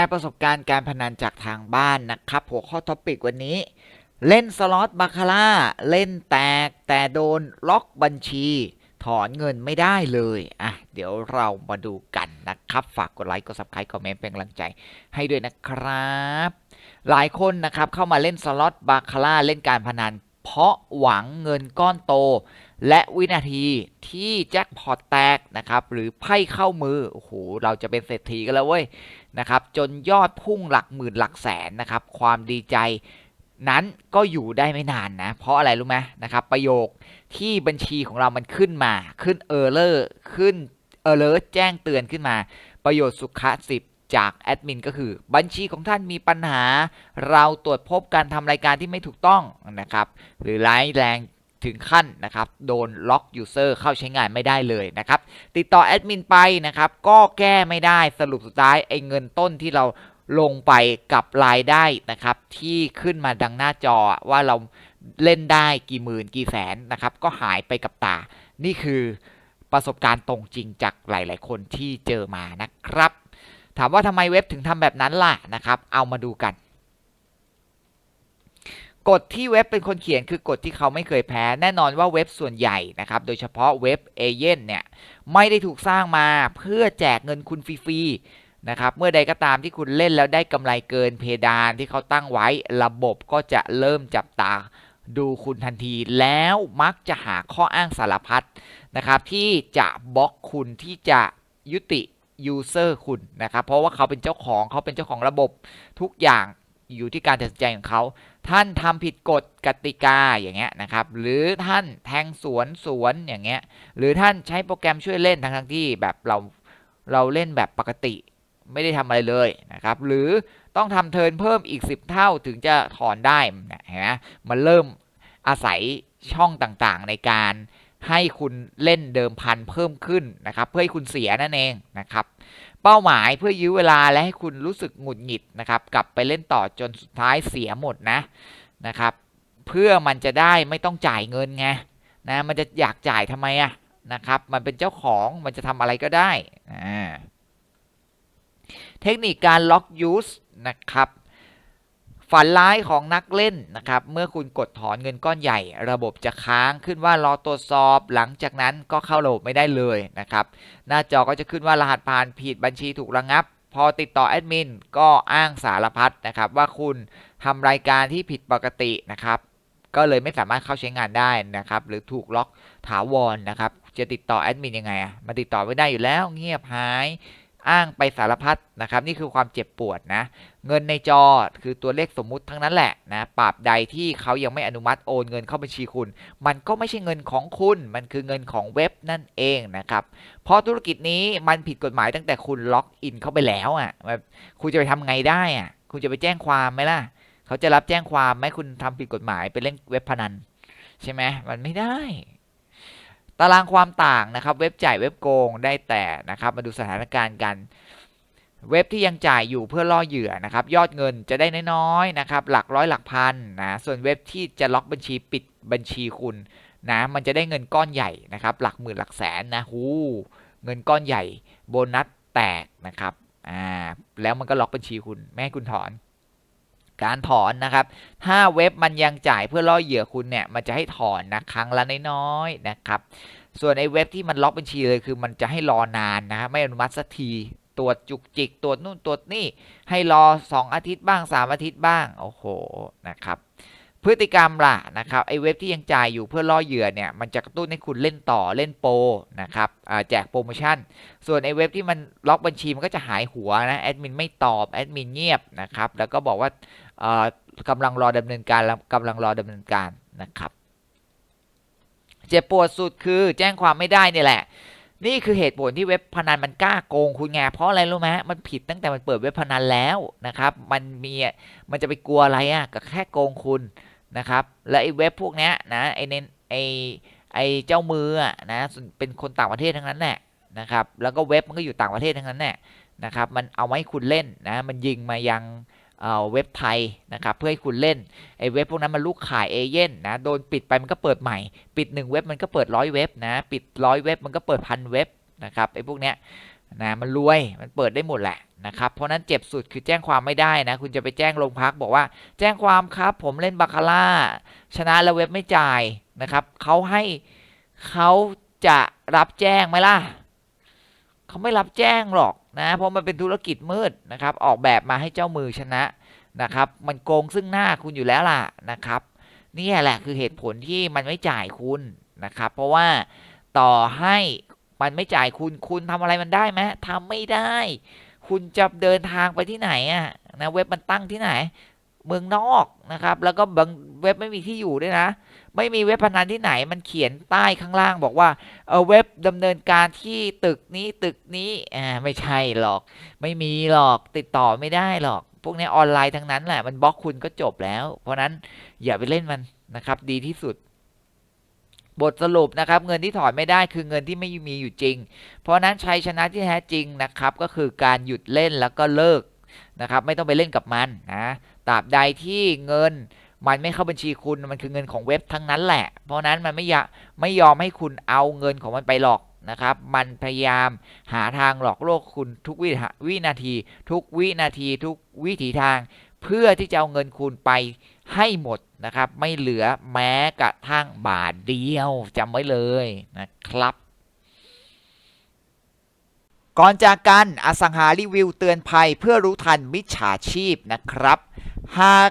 ร์ประสบการณ์การพนันจากทางบ้านนะครับ หัวข้อท็อปิกวันนี้ เล่นสล็อตบาคาร่า เล่นแตกแต่โดนล็อกบัญชี ถอนเงินไม่ได้เลยอะเดี๋ยวเรามาดูกันนะครับ ฝากกดไลค์กด subscribe คอมเมนต์เป็นกำลังใจให้ด้วยนะครับ หลายคนนะครับเข้ามาเล่นสล็อตบาคาร่าเล่นการพนัน เพราะหวังเงินก้อนโต และวินาทีที่แจ็คพอตแตกนะครับหรือไพ่เข้ามือโอ้โหเราจะเป็นเศรษฐีกันแล้วเว้ย นะครับจนยอดพุ่งหลักหมื่นหลักแสนนะครับความดีใจนั้นก็อยู่ได้ไม่นานนะ เพราะอะไรรู้ไหมนะครับประโยคที่บัญชีของเรามันขึ้นมาขึ้นเออร์เลอร์ขึ้นเออร์เลอร์แจ้งเตือนขึ้นมา ประโยชน์สุขสิบจากแอดมินก็คือบัญชีของท่านมีปัญหา เราตรวจพบการทำรายการที่ไม่ถูกต้องนะครับ หรือร้ายแรง ถึงขั้นนะครับโดนล็อกยูเซอร์เข้าใช้งานไม่ได้เลยนะครับ ติดต่อแอดมินไปนะครับ ก็แก้ไม่ได้สรุปสุดท้ายไอ้เงินต้นที่เราลงไปกับรายได้นะครับ ที่ขึ้นมาดังหน้าจอว่าเราเล่นได้กี่หมื่นกี่แสนนะครับ ก็หายไปกับตา นี่คือประสบการณ์ตรงจริงจากหลาย ๆ คนที่เจอมานะครับ ถามว่าทำไมเว็บถึงทำแบบนั้นล่ะนะครับ เอามาดูกัน กฎที่เว็บเป็นคนเขียนคือกฎที่เขาไม่เคยแพ้ แน่นอนว่าเว็บส่วนใหญ่นะครับ โดยเฉพาะเว็บเอเย่นเนี่ยไม่ได้ถูกสร้างมาเพื่อแจกเงินคุณฟรีๆนะครับเมื่อใดก็ตามที่คุณเล่นแล้วได้กำไรเกินเพดานที่เขาตั้งไว้ระบบก็จะเริ่มจับตาดูคุณทันทีแล้วมักจะหาข้ออ้างสารพัดนะครับ ที่จะบล็อกคุณที่จะยุติยูเซอร์คุณนะครับ เพราะว่าเขาเป็นเจ้าของเขาเป็นเจ้าของระบบทุกอย่าง อยู่ที่การตัดสินใจของเขา ท่านทำผิดกฎกติกาอย่างเงี้ยนะครับ หรือท่านแทงสวนสวนอย่างเงี้ย หรือท่านใช้โปรแกรมช่วยเล่นทั้งทั้งที่แบบเราเราเล่นแบบปกติไม่ได้ทำอะไรเลยนะครับ หรือต้องทำเทิร์นเพิ่มอีก 10 เท่าถึงจะถอนได้นะเห็นไหมมันเริ่มอาศัยช่องต่างๆ ในการให้คุณเล่นเดิมพันเพิ่มขึ้นนะครับ เพื่อให้คุณเสียนั่นเองนะครับ เป้าหมายเพื่อยื้อเวลาและให้คุณรู้สึกหงุดหงิดนะครับ กลับไปเล่นต่อจนสุดท้ายเสียหมดนะนะครับ เพื่อมันจะได้ไม่ต้องจ่ายเงินไงนะมันจะอยากจ่ายทำไมอะนะครับ มันเป็นเจ้าของมันจะทำอะไรก็ได้เทคนิคการล็อกยูสนะครับ ฝันร้ายของนักเล่นนะครับ เมื่อคุณกดถอนเงินก้อนใหญ่ ระบบจะค้างขึ้นว่ารอตรวจสอบ หลังจากนั้นก็เข้าระบบไม่ได้เลยนะครับ หน้าจอก็จะขึ้นว่ารหัสผ่านผิดบัญชีถูกระงับ พอติดต่อแอดมินก็อ้างสารพัดนะครับ ว่าคุณทำรายการที่ผิดปกตินะครับ ก็เลยไม่สามารถเข้าใช้งานได้นะครับ หรือถูกล็อกถาวรนะครับ จะติดต่อแอดมินยังไงอะมาติดต่อไม่ได้อยู่แล้วเงียบหาย อ้างไปสารพัดนะครับ นี่คือความเจ็บปวดนะ เงินในจอคือตัวเลขสมมุติทั้งนั้นแหละนะปราบใดที่เขายังไม่อนุมัติโอนเงินเข้าบัญชีคุณ มันก็ไม่ใช่เงินของคุณ มันคือเงินของเว็บนั่นเองนะครับ เพราะธุรกิจนี้มันผิดกฎหมายตั้งแต่คุณล็อกอินเข้าไปแล้วอะแบบคุณจะไปทำไงได้อะ คุณจะไปแจ้งความไหมล่ะ เขาจะรับแจ้งความไหมคุณทำผิดกฎหมายไปเล่นเว็บพนัน ใช่ไหมมันไม่ได้ ตารางความต่างนะครับ เว็บจ่ายเว็บโกงได้แต่นะครับ มาดูสถานการณ์กัน เว็บที่ยังจ่ายอยู่เพื่อล่อเหยื่อนะครับ ยอดเงินจะได้น้อยๆนะครับ หลักร้อยหลักพันนะ ส่วนเว็บที่จะล็อกบัญชีปิดบัญชีคุณนะ มันจะได้เงินก้อนใหญ่นะครับ หลักหมื่นหลักแสนนะหูเงินก้อนใหญ่ โบนัสแตกนะครับ อ่า แล้วมันก็ล็อกบัญชีคุณไม่ให้คุณถอน การถอนนะครับถ้าเว็บมันยังจ่ายเพื่อล่อเหยื่อคุณเนี่ยมันจะให้ถอนนะครั้งละน้อยๆนะครับ ส่วนไอ้เว็บที่มันล็อกบัญชีเลยคือมันจะให้รอนานนะไม่อนุมัติสักทีตรวจจุกจิกตรวจนู่นตรวจนี่ให้รอ 2 อาทิตย์บ้าง 3 อาทิตย์บ้างโอ้โหนะครับ พฤติกรรมล่ะนะครับไอ้เว็บที่ยังจ่ายอยู่เพื่อล่อเหยื่อเนี่ยมันจะกระตุ้นให้คุณเล่นต่อเล่นโปรนะครับแจกโปรโมชั่น ส่วนไอ้เว็บที่มันล็อกบัญชีมันก็จะหายหัวนะแอดมินไม่ตอบแอดมินเงียบนะครับแล้วก็บอกว่าเอ่อกำลังรอดำเนินการแล้วกำลังรอดำเนินการนะครับเจ็บปวดสุดคือแจ้งความไม่ได้นี่แหละ นี่คือเหตุผลที่เว็บพนันมันกล้าโกงคุณไงเพราะอะไรรู้ไหมมันผิดตั้งแต่มันเปิดเว็บพนันแล้วนะครับ มันมีมันจะไปกลัวอะไรอะก็แค่โกงคุณ นะครับ และไอ้เว็บพวกเนี้ยนะไอ้เน้นไอ้ไอ้เจ้ามืออะนะเป็นคนต่างประเทศทั้งนั้นแหละนะครับ แล้วก็เว็บมันก็อยู่ต่างประเทศทั้งนั้นแหละนะครับ มันเอาไว้ให้คุณเล่นนะมันยิงมายังเอ่อเว็บไทยนะครับเพื่อให้คุณเล่นไอ้เว็บพวกนั้นมันลูกขายเอเย่นนะโดนปิดไปมันก็เปิดใหม่ ปิดหนึ่งเว็บมันก็เปิดร้อยเว็บนะปิดร้อยเว็บมันก็เปิดพันเว็บนะครับไอ้พวกเนี้ยนะมันรวยมันเปิดได้หมดแหละ นะครับ เพราะนั้นเจ็บสุดคือแจ้งความไม่ได้นะ คุณจะไปแจ้งโรงพักบอกว่า แจ้งความครับผมเล่นบาคาร่า ชนะแล้วเว็บไม่จ่ายนะครับเขาให้เขาจะรับแจ้งไหมล่ะเขาไม่รับแจ้งหรอกนะ เพราะมันเป็นธุรกิจมืดนะครับ ออกแบบมาให้เจ้ามือชนะนะครับ มันโกงซึ่งหน้าคุณอยู่แล้วล่ะนะครับ นี่แหละคือเหตุผลที่มันไม่จ่ายคุณนะครับ เพราะว่าต่อให้มันไม่จ่ายคุณคุณทำอะไรมันได้ไหมทำไม่ได้ คุณจะเดินทางไปที่ไหนอะนะเว็บมันตั้งที่ไหน เมืองนอกนะครับ แล้วก็บางเว็บไม่มีที่อยู่ด้วยนะ ไม่มีเว็บพนันที่ไหน มันเขียนใต้ข้างล่างบอกว่าเออเว็บดำเนินการที่ตึกนี้ตึกนี้อ่าไม่ใช่หรอก ไม่มีหรอกติดต่อไม่ได้หรอก พวกนี้ออนไลน์ทั้งนั้นแหละมันบล็อกคุณก็จบแล้ว เพราะนั้นอย่าไปเล่นมันนะครับ ดีที่สุด บทสรุปนะครับเงินที่ถอนไม่ได้คือเงินที่ไม่มีอยู่จริง เพราะนั้นชัยชนะที่แท้จริงนะครับก็คือการหยุดเล่นแล้วก็เลิกนะครับไม่ต้องไปเล่นกับมันนะตราบใดที่เงินมันไม่เข้าบัญชีคุณมันคือเงินของเว็บทั้งนั้นแหละ เพราะนั้นมันไม่ยาไม่ยอมให้คุณเอาเงินของมันไปหลอกนะครับ มันพยายามหาทางหลอกลวงคุณทุกวิวินาที ทุกวินาที ทุกวิถีทาง เพื่อที่จะเอาเงินคุณไป ให้หมดนะครับ ไม่เหลือแม้กระทั่งบาทเดียวจำไว้เลยนะครับก่อนจากกันอสังหารีวิวเตือนภัยเพื่อรู้ทันมิจฉาชีพนะครับ หาก